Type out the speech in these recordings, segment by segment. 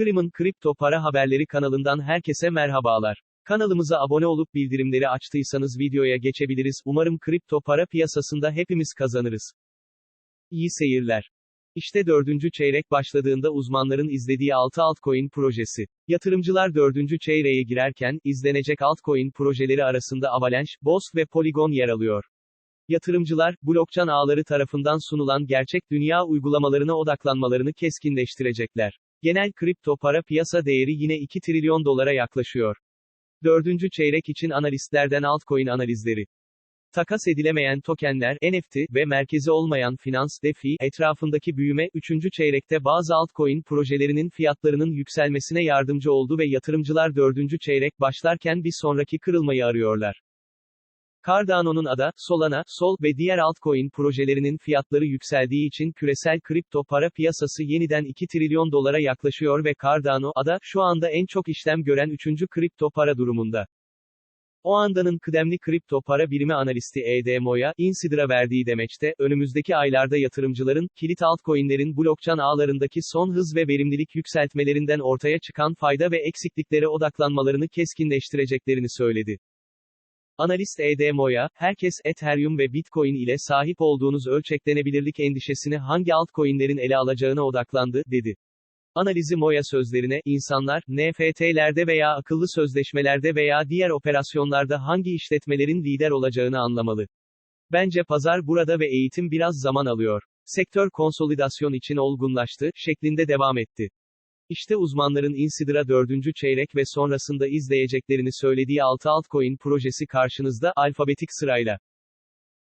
Kırım'ın kripto para haberleri kanalından herkese merhabalar. Kanalımıza abone olup bildirimleri açtıysanız videoya geçebiliriz. Umarım kripto para piyasasında hepimiz kazanırız. İyi seyirler. İşte dördüncü çeyrek başladığında uzmanların izlediği 6 altcoin projesi. Yatırımcılar dördüncü çeyreğe girerken, izlenecek altcoin projeleri arasında Avalanche, Bosk ve Polygon yer alıyor. Yatırımcılar, blockchain ağları tarafından sunulan gerçek dünya uygulamalarına odaklanmalarını keskinleştirecekler. Genel kripto para piyasa değeri yine 2 trilyon dolara yaklaşıyor. Dördüncü çeyrek için analistlerden altcoin analizleri. Takas edilemeyen tokenler, NFT ve merkezi olmayan finans, DeFi, etrafındaki büyüme, üçüncü çeyrekte bazı altcoin projelerinin fiyatlarının yükselmesine yardımcı oldu ve yatırımcılar dördüncü çeyrek başlarken bir sonraki kırılmayı arıyorlar. Cardano'nun ADA, Solana, Sol ve diğer altcoin projelerinin fiyatları yükseldiği için küresel kripto para piyasası yeniden 2 trilyon dolara yaklaşıyor ve Cardano, ADA, şu anda en çok işlem gören üçüncü kripto para durumunda. O andanın kıdemli kripto para birimi analisti EDMO'ya, Insider'a verdiği demeçte, önümüzdeki aylarda yatırımcıların, kilit altcoin'lerin blockchain ağlarındaki son hız ve verimlilik yükseltmelerinden ortaya çıkan fayda ve eksikliklere odaklanmalarını keskinleştireceklerini söyledi. Analist EDMO'ya, herkes Ethereum ve Bitcoin ile sahip olduğunuz ölçeklenebilirlik endişesini hangi altcoin'lerin ele alacağına odaklandı, dedi. Analizi Moya sözlerine, insanlar, NFT'lerde veya akıllı sözleşmelerde veya diğer operasyonlarda hangi işletmelerin lider olacağını anlamalı. Bence pazar burada ve eğitim biraz zaman alıyor. Sektör konsolidasyon için olgunlaştı, şeklinde devam etti. İşte uzmanların Insider'a dördüncü çeyrek ve sonrasında izleyeceklerini söylediği 6 altcoin projesi karşınızda, alfabetik sırayla.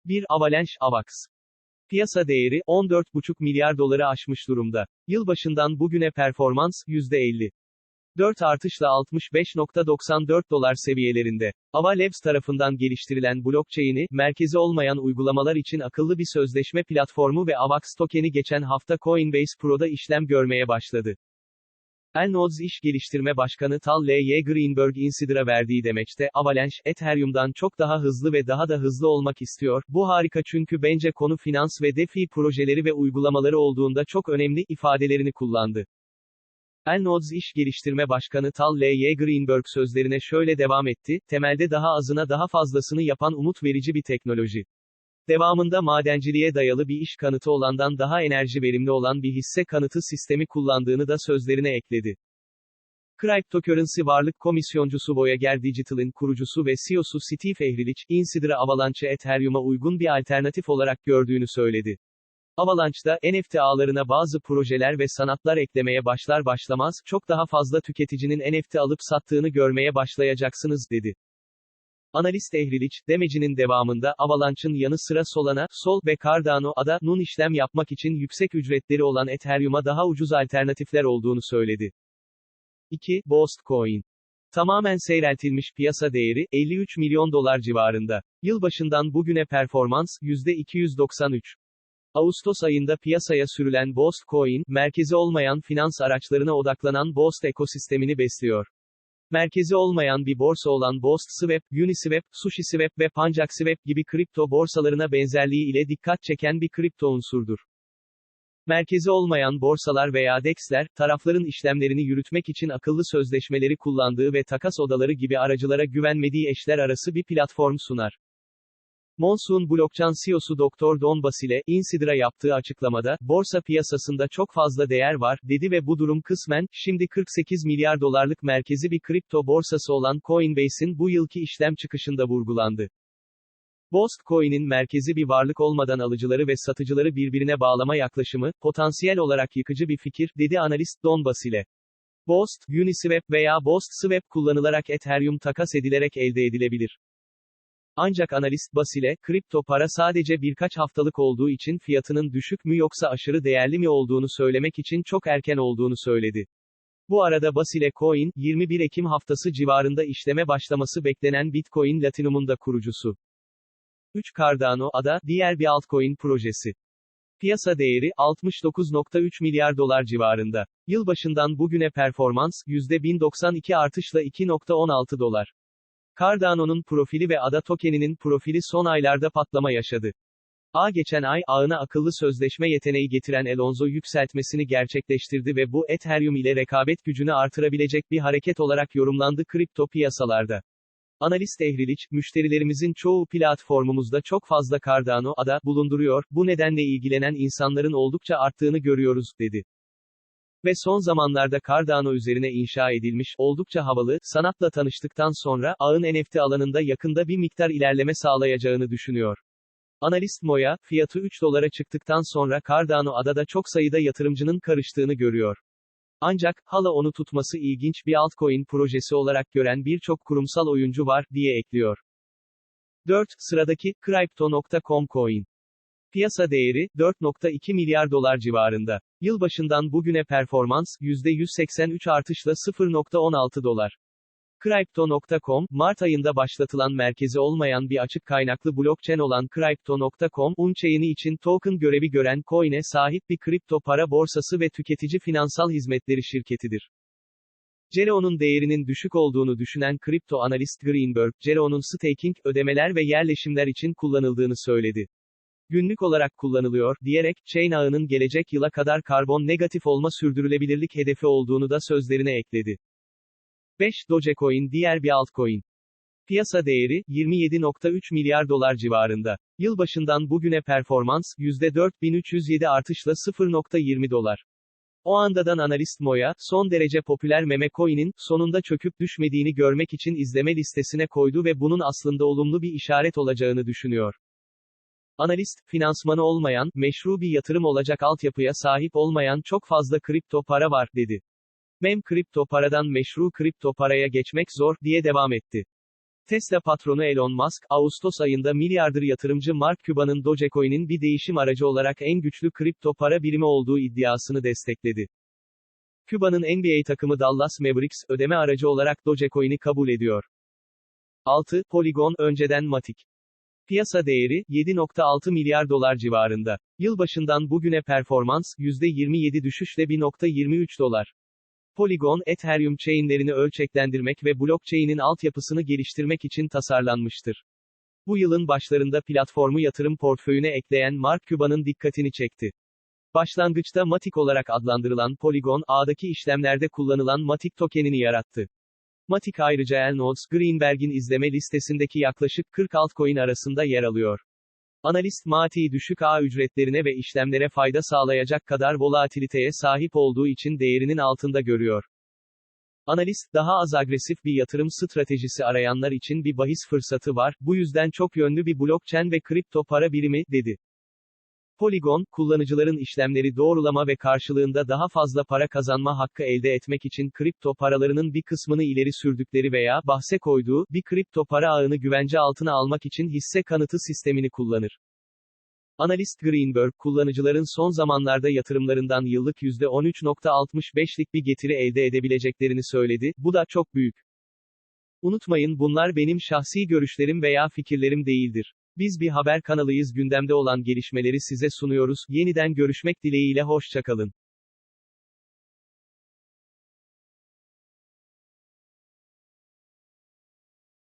1. Avalanche, AVAX. Piyasa değeri, 14,5 milyar doları aşmış durumda. Yılbaşından bugüne performans, %50. 4 artışla 65.94 dolar seviyelerinde. Ava tarafından geliştirilen blockchain'i, merkezi olmayan uygulamalar için akıllı bir sözleşme platformu ve AVAX tokeni geçen hafta Coinbase Pro'da işlem görmeye başladı. Elnodes İş Geliştirme Başkanı Tal L.Y. Greenberg Insider'a verdiği demeçte, Avalanche, Ethereum'dan çok daha hızlı ve daha da hızlı olmak istiyor, bu harika çünkü bence konu finans ve DeFi projeleri ve uygulamaları olduğunda çok önemli, ifadelerini kullandı. Elnodes İş Geliştirme Başkanı Tal L.Y. Greenberg sözlerine şöyle devam etti, temelde daha azına daha fazlasını yapan umut verici bir teknoloji. Devamında madenciliğe dayalı bir iş kanıtı olandan daha enerji verimli olan bir hisse kanıtı sistemi kullandığını da sözlerine ekledi. Cryptocurrency Varlık Komisyoncusu Voyager Digital'in kurucusu ve CEO'su Steve Ehrlich, Insider'ı Avalanche'ı Ethereum'a uygun bir alternatif olarak gördüğünü söyledi. Avalanche'da, NFT ağlarına bazı projeler ve sanatlar eklemeye başlar başlamaz, çok daha fazla tüketicinin NFT alıp sattığını görmeye başlayacaksınız, dedi. Analist Ehriliç, demecinin devamında, Avalanche'ın yanı sıra Solana, Sol ve Cardano ada, nun işlem yapmak için yüksek ücretleri olan Ethereum'a daha ucuz alternatifler olduğunu söyledi. 2. Bost Coin. Tamamen seyreltilmiş piyasa değeri, 53 milyon dolar civarında. Yılbaşından bugüne performans, %293. Ağustos ayında piyasaya sürülen Bost Coin, merkezi olmayan finans araçlarına odaklanan Bost ekosistemini besliyor. Merkezi olmayan bir borsa olan Bost Swap, Uniswap, SushiSwap ve PancakeSwap gibi kripto borsalarına benzerliği ile dikkat çeken bir kripto unsurdur. Merkezi olmayan borsalar veya DEX'ler, tarafların işlemlerini yürütmek için akıllı sözleşmeleri kullandığı ve takas odaları gibi aracılara güvenmediği eşler arası bir platform sunar. Monsoon Blockchain CEO'su Dr. Don Basile, Insider'a yaptığı açıklamada, borsa piyasasında çok fazla değer var, dedi ve bu durum kısmen, şimdi 48 milyar dolarlık merkezi bir kripto borsası olan Coinbase'in bu yılki işlem çıkışında vurgulandı. Bost Coin'in merkezi bir varlık olmadan alıcıları ve satıcıları birbirine bağlama yaklaşımı, potansiyel olarak yıkıcı bir fikir, dedi analist Don Basile. Bost, Uniswap veya Bost Swap kullanılarak Ethereum takas edilerek elde edilebilir. Ancak analist Basile, kripto para sadece birkaç haftalık olduğu için fiyatının düşük mü yoksa aşırı değerli mi olduğunu söylemek için çok erken olduğunu söyledi. Bu arada Basile Coin, 21 Ekim haftası civarında işleme başlaması beklenen Bitcoin Latinum'un da kurucusu. 3 Cardano, ADA, diğer bir altcoin projesi. Piyasa değeri, 69.3 milyar dolar civarında. Yılbaşından bugüne performans, %1092 artışla 2.16 dolar. Cardano'nun profili ve ADA tokeninin profili son aylarda patlama yaşadı. A geçen ay, ağına akıllı sözleşme yeteneği getiren Elonzo yükseltmesini gerçekleştirdi ve bu, Ethereum ile rekabet gücünü artırabilecek bir hareket olarak yorumlandı kripto piyasalarda. Analist Ehriliç, müşterilerimizin çoğu platformumuzda çok fazla Cardano ada bulunduruyor, bu nedenle ilgilenen insanların oldukça arttığını görüyoruz, dedi. Ve son zamanlarda Cardano üzerine inşa edilmiş, oldukça havalı, sanatla tanıştıktan sonra, ağın NFT alanında yakında bir miktar ilerleme sağlayacağını düşünüyor. Analist Moya, fiyatı 3 dolara çıktıktan sonra Cardano adada çok sayıda yatırımcının karıştığını görüyor. Ancak, hala onu tutması ilginç bir altcoin projesi olarak gören birçok kurumsal oyuncu var, diye ekliyor. 4. Sıradaki, Crypto.com coin. Piyasa değeri, 4.2 milyar dolar civarında. Yılbaşından bugüne performans, %183 artışla 0.16 dolar. Crypto.com, Mart ayında başlatılan merkezi olmayan bir açık kaynaklı blockchain olan Crypto.com, Unchain'i için token görevi gören coin'e sahip bir kripto para borsası ve tüketici finansal hizmetleri şirketidir. Cero'nun değerinin düşük olduğunu düşünen kripto analist Greenberg, Cero'nun staking, ödemeler ve yerleşimler için kullanıldığını söyledi. Günlük olarak kullanılıyor, diyerek, chain ağının gelecek yıla kadar karbon negatif olma sürdürülebilirlik hedefi olduğunu da sözlerine ekledi. 5. Dogecoin diğer bir altcoin. Piyasa değeri, 27.3 milyar dolar civarında. Yılbaşından bugüne performans, %4307 artışla 0.20 dolar. O andadan analist Moya, son derece popüler meme coin'in, sonunda çöküp düşmediğini görmek için izleme listesine koydu ve bunun aslında olumlu bir işaret olacağını düşünüyor. Analist, finansmanı olmayan, meşru bir yatırım olacak altyapıya sahip olmayan çok fazla kripto para var, dedi. Mem kripto paradan meşru kripto paraya geçmek zor, diye devam etti. Tesla patronu Elon Musk, Ağustos ayında milyarder yatırımcı Mark Cuban'ın Dogecoin'in bir değişim aracı olarak en güçlü kripto para birimi olduğu iddiasını destekledi. Cuban'ın NBA takımı Dallas Mavericks, ödeme aracı olarak Dogecoin'i kabul ediyor. 6. Polygon, önceden Matic. Piyasa değeri, 7.6 milyar dolar civarında. Yılbaşından bugüne performans, %27 düşüşle 1.23 dolar. Polygon, Ethereum chainlerini ölçeklendirmek ve blockchain'in altyapısını geliştirmek için tasarlanmıştır. Bu yılın başlarında platformu yatırım portföyüne ekleyen Mark Cuban'ın dikkatini çekti. Başlangıçta Matic olarak adlandırılan Polygon, ağdaki işlemlerde kullanılan Matic tokenini yarattı. Matic ayrıca Elnodes, Greenberg'in izleme listesindeki yaklaşık 40 altcoin arasında yer alıyor. Analist Mati düşük ağ ücretlerine ve işlemlere fayda sağlayacak kadar volatiliteye sahip olduğu için değerinin altında görüyor. Analist, daha az agresif bir yatırım stratejisi arayanlar için bir bahis fırsatı var, bu yüzden çok yönlü bir blockchain ve kripto para birimi, dedi. Polygon, kullanıcıların işlemleri doğrulama ve karşılığında daha fazla para kazanma hakkı elde etmek için kripto paralarının bir kısmını ileri sürdükleri veya bahse koyduğu bir kripto para ağını güvence altına almak için hisse kanıtı sistemini kullanır. Analist Greenberg, kullanıcıların son zamanlarda yatırımlarından yıllık %13.65'lik bir getiri elde edebileceklerini söyledi, bu da çok büyük. Unutmayın bunlar benim şahsi görüşlerim veya fikirlerim değildir. Biz bir haber kanalıyız gündemde olan gelişmeleri size sunuyoruz, yeniden görüşmek dileğiyle hoşçakalın.